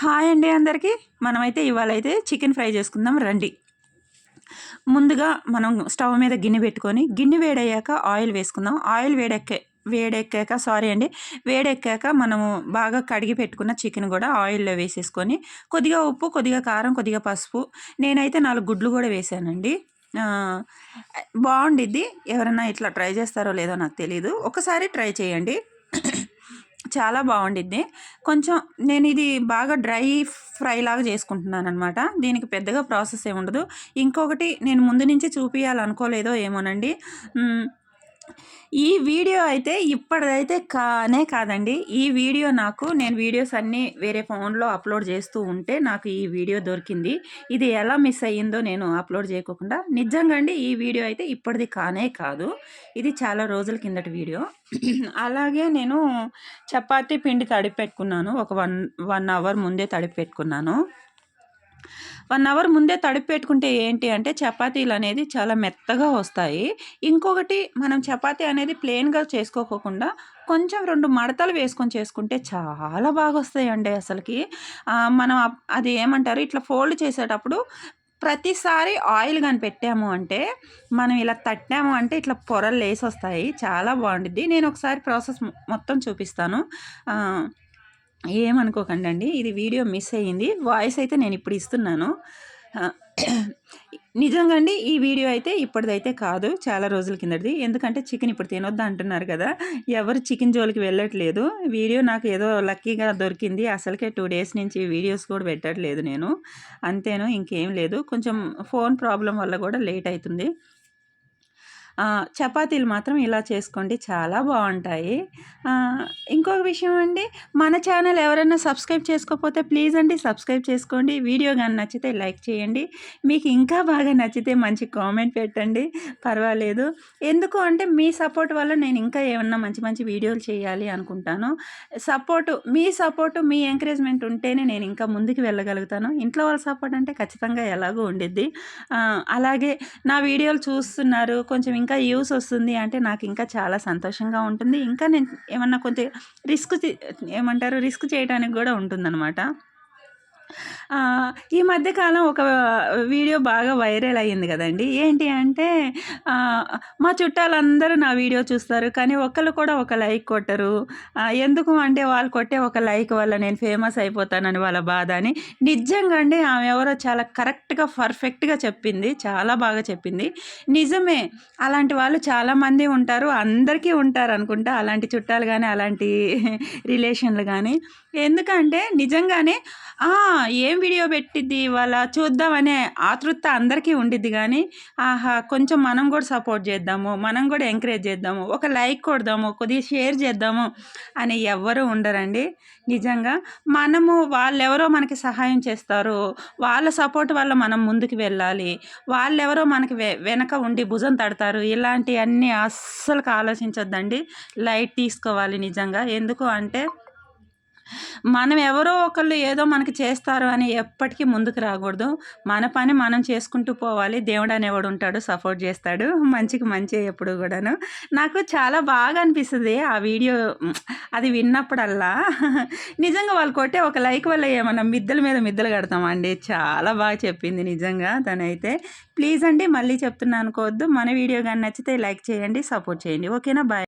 Hi అండి అందరికీ. మనమైతే ఇవాళ అయితే చికెన్ ఫ్రై చేసుకుందాం రండి. ముందుగా మనం స్టవ్ మీద గిన్నె పెట్టుకొని గిన్నె వేడయ్యాక ఆయిల్ వేసుకుందాం. ఆయిల్ వేడెక్కే వేడెక్కాక సారీ అండి వేడెక్కాక మనము బాగా కడిగి పెట్టుకున్న చికెన్ కూడా ఆయిల్లో వేసేసుకొని కొద్దిగా ఉప్పు కొద్దిగా కారం కొద్దిగా పసుపు నేనైతే నాలుగు గుడ్లు కూడా వేసానండి. బాగుండిద్ది. ఎవరైనా ఇట్లా ట్రై చేస్తారో లేదో నాకు తెలియదు ఒకసారి ట్రై చేయండి. చాలా బాగుండిద్ది. కొంచెం నేను ఇది బాగా డ్రై ఫ్రై లాగా చేసుకుంటున్నాను అనమాట దీనికి పెద్దగా ప్రాసెస్ ఏమి ఉండదు ఇంకొకటి నేను ముందు నుంచి చూపించాలనుకోలేదో ఏమోనండి. ఈ వీడియో అయితే ఇప్పటిదైతే కానే కాదండి. ఈ వీడియో నాకు నేను వీడియోస్ అన్నీ వేరే ఫోన్లో అప్లోడ్ చేస్తూ ఉంటే నాకు ఈ వీడియో దొరికింది. ఇది ఎలా మిస్ అయ్యిందో నేను అప్లోడ్ చేయకోకుండా నిజంగా అండి ఈ వీడియో అయితే ఇప్పటిది కానే కాదు. ఇది చాలా రోజుల కిందటి వీడియో. అలాగే నేను చపాతీ పిండి తడిపెట్టుకున్నాను. ఒక వన్ వన్ అవర్ ముందే తడిపెట్టుకున్నాను. వన్ అవర్ ముందే తడిపి పెట్టుకుంటే ఏంటి అంటే చపాతీలు అనేది చాలా మెత్తగా వస్తాయి. ఇంకొకటి మనం చపాతీ అనేది ప్లెయిన్గా చేసుకోకుండా కొంచెం రెండు మడతలు వేసుకొని చేసుకుంటే చాలా బాగా వస్తాయండి అసలుకి. మనం అది ఏమంటారు? ఇట్లా ఫోల్డ్ చేసేటప్పుడు ప్రతిసారి ఆయిల్ కానీ పెట్టాము అంటే మనం ఇలా తట్టాము అంటే ఇట్లా పొరలు లేసి వస్తాయి చాలా బాగుంటుంది నేను ఒకసారి ప్రాసెస్ మొత్తం చూపిస్తాను. ఏమనుకోకండి అండి ఇది వీడియో మిస్ అయ్యింది. వాయిస్ అయితే నేను ఇప్పుడు ఇస్తున్నాను. నిజంగా అండి ఈ వీడియో అయితే ఇప్పటిదైతే కాదు చాలా రోజుల కిందది ఎందుకంటే చికెన్ ఇప్పుడు తినొద్దు అంటున్నారు కదా ఎవరు చికెన్ జోలికి వెళ్ళట్లేదు. వీడియో నాకు ఏదో లక్కీగా దొరికింది అసలుకే టూ డేస్ నుంచి వీడియోస్ కూడా పెట్టట్లేదు నేను. అంతేను ఇంకేం లేదు. కొంచెం ఫోన్ ప్రాబ్లం వల్ల కూడా లేట్ అవుతుంది. చపాతీలు మాత్రం ఇలా చేసుకోండి. చాలా బాగుంటాయి. ఇంకొక విషయం అండి మన ఛానల్ ఎవరైనా సబ్స్క్రైబ్ చేసుకోకపోతే ప్లీజ్ అండి సబ్స్క్రైబ్ చేసుకోండి. వీడియో కానీ నచ్చితే లైక్ చేయండి. మీకు ఇంకా బాగా నచ్చితే మంచి కామెంట్ పెట్టండి. పర్వాలేదు. ఎందుకు అంటే మీ సపోర్ట్ వల్ల నేను ఇంకా ఏమన్నా మంచి మంచి వీడియోలు చేయాలి అనుకుంటాను. సపోర్టు మీ సపోర్టు మీ ఎంకరేజ్మెంట్ ఉంటేనే నేను ఇంకా ముందుకు వెళ్ళగలుగుతాను. ఇంట్లో వాళ్ళ సపోర్ట్ అంటే ఖచ్చితంగా ఎలాగో ఉండిద్ది. అలాగే నా వీడియోలు చూస్తున్నారు. కొంచెం ఇంకా యూస్ వస్తుంది అంటే నాకు ఇంకా చాలా సంతోషంగా ఉంటుంది. ఇంకా నేను ఏమన్నా కొంచెం రిస్క్ ఏమంటారు రిస్క్ చేయడానికి కూడా ఉంటుందన్నమాట. ఈ మధ్యకాలం ఒక వీడియో బాగా వైరల్ అయ్యింది కదండి. ఏంటి అంటే మా చుట్టాలందరూ నా వీడియో చూస్తారు కానీ ఒక్కరు కూడా ఒక లైక్ కొట్టరు. ఎందుకు అంటే వాళ్ళు కొట్టే ఒక లైక్ వల్ల నేను ఫేమస్ అయిపోతానని వాళ్ళ బాధ అని నిజంగా అండి ఆమె ఎవరో చాలా కరెక్ట్గా పర్ఫెక్ట్గా చెప్పింది చాలా బాగా చెప్పింది. నిజమే అలాంటి వాళ్ళు చాలామంది ఉంటారు అందరికీ ఉంటారు అనుకుంటా అలాంటి చుట్టాలు కానీ అలాంటి రిలేషన్లు కానీ ఎందుకంటే నిజంగానే ఏం వీడియో పెట్టిద్ది? వాళ్ళ చూద్దామనే ఆతృత అందరికీ ఉండిద్ది కానీ ఆహా కొంచెం మనం కూడా సపోర్ట్ చేద్దాము మనం కూడా ఎంకరేజ్ చేద్దాము ఒక లైక్ కొడదాము కొద్దిగా షేర్ చేద్దాము అని ఎవ్వరూ ఉండరండి. నిజంగా మనము వాళ్ళెవరో మనకి సహాయం చేస్తారు వాళ్ళ సపోర్ట్ వల్ల మనం ముందుకు వెళ్ళాలి వాళ్ళెవరో మనకి వెనక ఉండి భుజం తడతారు ఇలాంటివన్నీ అస్సలు ఆలోచించొద్దండి. లైట్ తీసుకోవాలి నిజంగా. ఎందుకు అంటే మనం ఎవరో ఒకళ్ళు ఏదో మనకి చేస్తారు అని ఎప్పటికీ ముందుకు రాకూడదు. మన పని మనం చేసుకుంటూ పోవాలి. దేవుడు అనేవాడు ఉంటాడు సపోర్ట్ చేస్తాడు. మంచికి మంచి ఎప్పుడు కూడాను. నాకు చాలా బాగా అనిపిస్తుంది ఆ వీడియో అది విన్నప్పుడల్లా. నిజంగా వాళ్ళు కొట్టే ఒక లైక్ వల్ల ఏమన్నా మిద్దల మీద మిద్దలు కడతామండి. చాలా బాగా చెప్పింది నిజంగా తనైతే. ప్లీజ్ అండి మళ్ళీ చెప్తున్నాను అనుకోవద్దు. మన వీడియో కానీ నచ్చితే లైక్ చేయండి సపోర్ట్ చేయండి. ఓకేనా? బాయ్.